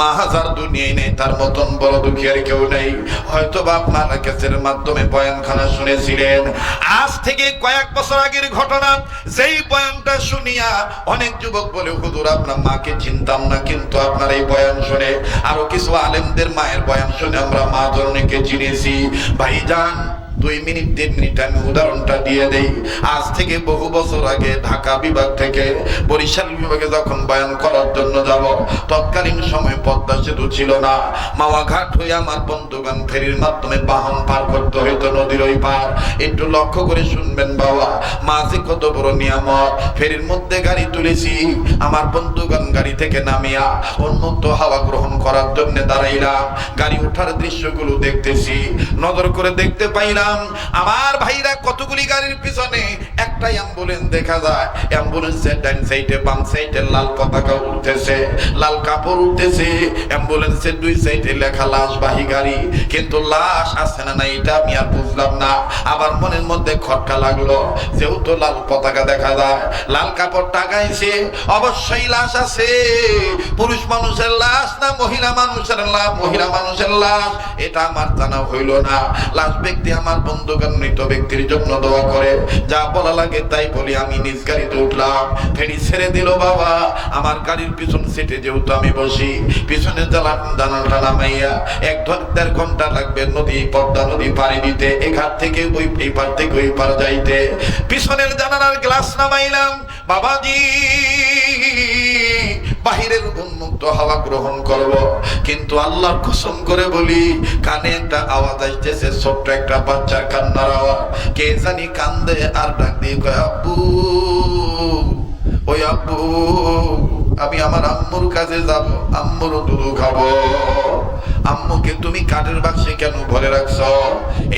মাহাজার দুনিয়ায় নেই, তার মতন বড় দুঃখী আর কেউ নেই। হয়তো বা আপনারা ক্যাসের মাধ্যমে বয়ানখানা শুনেছিলেন। আজ থেকে কয়েক বছর আগের ঘটনা, যেই বয়ানটা শুনিয়া অনেক যুবক বলে, হুজুর, আপনার মাকে চিনতাম না, কিন্তু আপনার এই বয়ান শুনে, আরও কিছু আলেমদের মায়ের বয়ান শুনে আমরা মা জননীকে চিনেছি। ভাইজান দুই মিনিট তিন মিনিট আমি উদাহরণটা দিয়ে দেই। আজ থেকে বহু বছর আগে ঢাকা বিভাগ থেকে বরিশাল বিভাগে যখন বয়ান করার জন্য যাব, তৎকালীন সময় পদ্মা সেতু ছিল না। মাওয়া ঘাট হয়ে আমার বন্ধুগান ফেরির মাধ্যমে বাহন পার করতে হইতো নদীর ওই পার। একটু লক্ষ্য করে শুনবেন বাবা, মাঝে কত বড় নিয়ামত। ফেরির মধ্যে গাড়ি তুলেছি, আমার বন্ধুগান গাড়ি থেকে নামিয়া উন্মুক্ত হাওয়া গ্রহণ করার জন্য দাঁড়াইলাম। গাড়ি ওঠার দৃশ্যগুলো দেখতেছি। নজর করে দেখতে পাইলাম আমার ভাইরা কতগুলি গাড়ির পিছনে একটা অ্যাম্বুলেন্স দেখা যায়। অ্যাম্বুলেন্সের ডান সাইডে বাম সাইডে লাল পতাকা উঠতেছে। লাল কাপড় উঠতেছে। অ্যাম্বুলেন্সের দুই সাইডে লেখা লাশবাহী গাড়ি। কিন্তু লাশ আছে না না এটা আমি আর বুঝলাম না। আবার মনের মধ্যে খটকা লাগল। যেহেতু লাল পতাকা দেখা যায়, লাল কাপড় টাকাইছে অবশ্যই লাশ আছে। পুরুষ মানুষের লাশ না মহিলা মানুষের লাশ? মহিলা মানুষের লাশ? এটা আমার জানা হইল না। লাশ ব্যক্তি আমার বন্ধুগান মৃত ব্যক্তির জন্য দোয়া করে। যা বলা লাগে তাই বলি আমি নিজ গাড়িতে উঠলাম। ফেরি ছেড়ে দিল বাবা। আমার গাড়ির পিছন সিটে যেহেতু আমি বসি, পিছনে জ্বালা জানালটা নামাইয়া এক দেড় ঘণ্টা লাগবে নদী, পদ্মা নদী পাড়ি দিতে এঘাট থেকে ওই এই পার থেকে ওই পার যাইতে। পিছনের জানালার গ্লাস নামাইলাম। বাবাজি! বাহিরের উন্মুক্ত হাওয়া গ্রহণ করব। কিন্তু আল্লাহর কসম করে বলি, কানে একটা আওয়াজ আসতেছে, ছোট্ট একটা বাচ্চার কান্নার আওয়াজ। কে জানি কান্দে আর ডাক দিয়ে আব্বু, ওই আব্বু। আমি আমার আম্মুর কাছে যাব আম্মুর দুধু খাব। আম্মুকে তুমি কাঠের বাক্সে কেন ভরে রাখছো?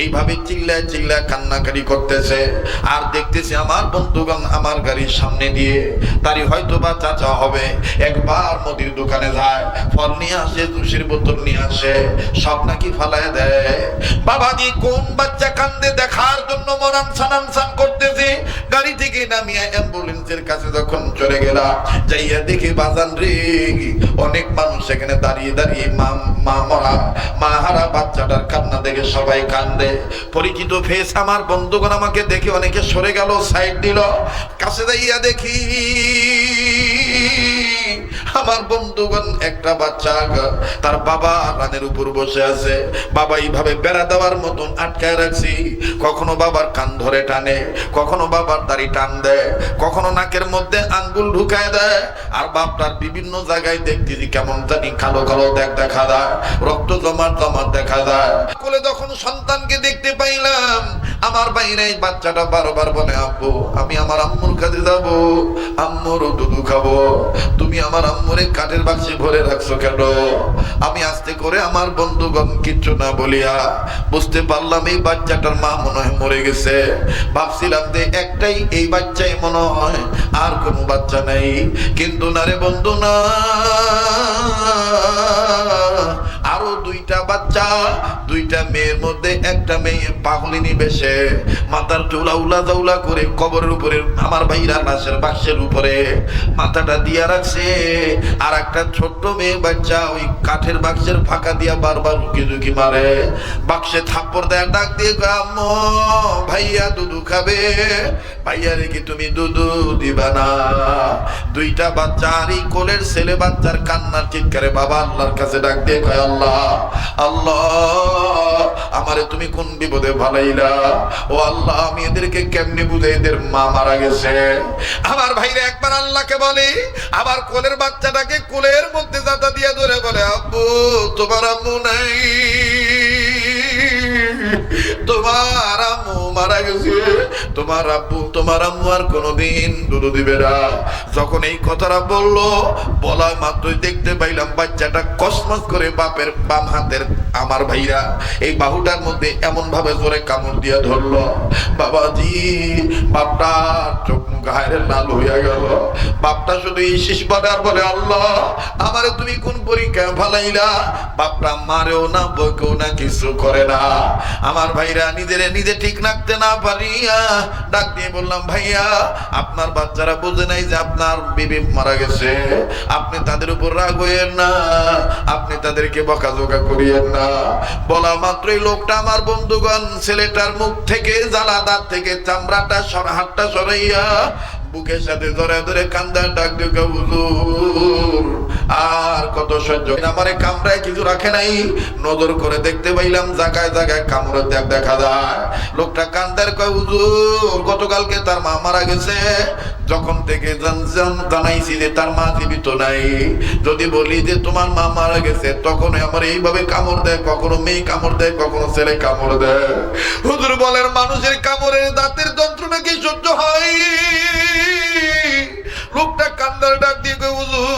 এইভাবে চিল্লায় চিল্লায় কান্নাকারি করতেছে। আর দেখতেছি আমার বন্ধুগণ আমার গাড়ির সামনে দিয়ে, তারই হয়তো বা চাচা হবে। একবার মুদির দোকানে যায়, ফল নিয়ে আসে তুষির বোতল নিয়ে আসে, সব নাকি ফালায় দেয়। বাবাজি কোন বাচ্চা কান্দে দেখার জন্য মরান সানান সান করতেছে? গাড়ি থেকে নামিয়া অ্যাম্বুলেন্সের কাছে যখন চলে গেলা, যাইয়া দেখি বাজান রে, অনেক মানুষ এখানে দাঁড়িয়ে দাঁড়িয়ে মা মা মরা, মা হারা বাচ্চাটার কান্না দেখে সবাই কান্দে। পরিচিত ফেস আমার, বন্ধুগণ আমাকে দেখে অনেকে সরে গেল সাইড দিল। কাছে যাইয়া দেখি আমার বন্ধুগণ, একটা বাচ্চা তার বাবা রানের উপর বসে আছে। বাবা এইভাবে বেড়া দেওয়ার মতন আটকায় রাখছি। কখনো বাবার কান ধরে টানে, কখনো বাবার দাড়ি টান দেয়, কখনো নাকের মধ্যে আঙ্গুল ঢুকায় দেয়। আর বাপটার বিভিন্ন জায়গায় দেখতেছি কেমন জানি কালো কালো দেখ দেখা যায়, রক্ত জমাট জমাট দেখা যায়। কোলে যখন সন্তানকে দেখতে পাইলাম আমার বাইরে বাচ্চাটা বারবার বলে, আব্বু, আমি আমার আম্মুর কাছে যাব আম্মুরও দুধু খাব। তুমি আমার আম্মুরে কাঠের বাক্সে ভরে রাখছো কেন? আমি আস্তে করে আমার বন্ধুগণ কিচ্ছু না বলিয়া বুঝতে পারলাম এই বাচ্চাটার মা মনে হয় মরে গেছে। ভাবছিলাম যে একটাই এই বাচ্চাই মনে হয় আর কোনো বাচ্চা নেই। কিন্তু না রে বন্ধু, না। আরও দুইটা বাচ্চা, দুইটা মেয়ের মধ্যে একটা মেয়ে পাগলিনী বেশে মাথার চুলা উলা দৌলা করে কবরের উপরে, আমার ভাইরা লাশের বাক্সের উপরে মাথাটা দিয়া রাখছে। আর একটা ছোট্ট মেয়ে বাচ্চা ওই কাঠের বাক্সের ফাঁকা দিয়া বারবার উকি ঝুঁকি মারে। বাক্সে থাপ্পড় দেয় ডাক দিয়ে আম্মু, ভাইয়া দুধু খাবে। ভাইয়া রেখে তুমি দুধু দিবা না? দুইটা বাচ্চা এই কোলের ছেলে বাচ্চার কান্নার চিৎকারে বাবা আল্লাহর কাছে ডাক দিয়ে কয়, আল্লাহ আল্লাহ, আমারে তুমি কোন বিপদে ভালাইলা ও আল্লাহ, আমি এদেরকে কেমনি বুঝে এদের মা মারা গেছে। আমার ভাইরা একবার আল্লাহকে বলে, আবার কোলের বাচ্চাটাকে কোলের মধ্যে দাদা দিয়ে ধরে বলে, আব্বু, তোমার আম্মু নাই। তোমার আম্মু মারা গেছে। তোমার আব্বু, তোমার আম্মু আর কোনোদিন দুধ দিবে না। যখন এই কথাটা বলল, বলা মাত্রই দেখতে পাইলাম বাচ্চাটা কসমাস করে বাপের বাম হাতের আমার ভাইরা। এই বাহুটার মধ্যে এমন ভাবে জোরে কামড় দিয়ে ধরলো। বাবাজি বাপটা চোখ হায়রে লাল হইয়া গেল। বাপটা শুধু বলে আর বলে, আল্লাহ, আমারে তুমি কোন পরীক্ষা ফালাইলা? বাপটা, মারেও না, বকেও না, কিছু করে না। আমার ভাইরা নিজের, নিজে ঠিক রাখতে না পারিয়া ডাক দিয়ে বললাম, ভাইয়া, আপনার বাচ্চারা বুঝে নাই যে আপনার বিবি মারা গেছে। আপনি তাদের উপর রাগ হইয়েন না। আপনি তাদেরকে বকাঝোকা করিয়েন না। বলা মাত্রই লোকটা আমার বন্ধুগণ, ছেলেটার মুখ থেকে, জ্বালা দাঁত থেকে, চামড়াটা সর, হাতটা সরাইয়া, বুকের সাথে ধরে ধরে কান্দা ডাক হুজুর আর কত সহ্য আমারে কামড়ায় কিছু রাখে নাই। নজর করে দেখতে পাইলাম, জায়গায় জায়গায় কামড়ে দেখ দেখা যায়। লোকটা কান্দার কয়, হুজুর, গতকালকে তার মা মারা গেছে। যখন থেকে জান- জান- জানাইছি যে তার মা জীবিত নাই। যদি বলি যে তোমার মা মারা গেছে তখন আমার এইভাবে কামড় দেয়, কখনো মেয়ে কামড় দেয়, কখনো ছেলে কামড় দেয়। হুজুর বলেন, মানুষের কামড়ের দাঁতের যন্ত্রণা কি সহ্য হয়? লোকটা কান্দার ডাক দিয়ে হুজুর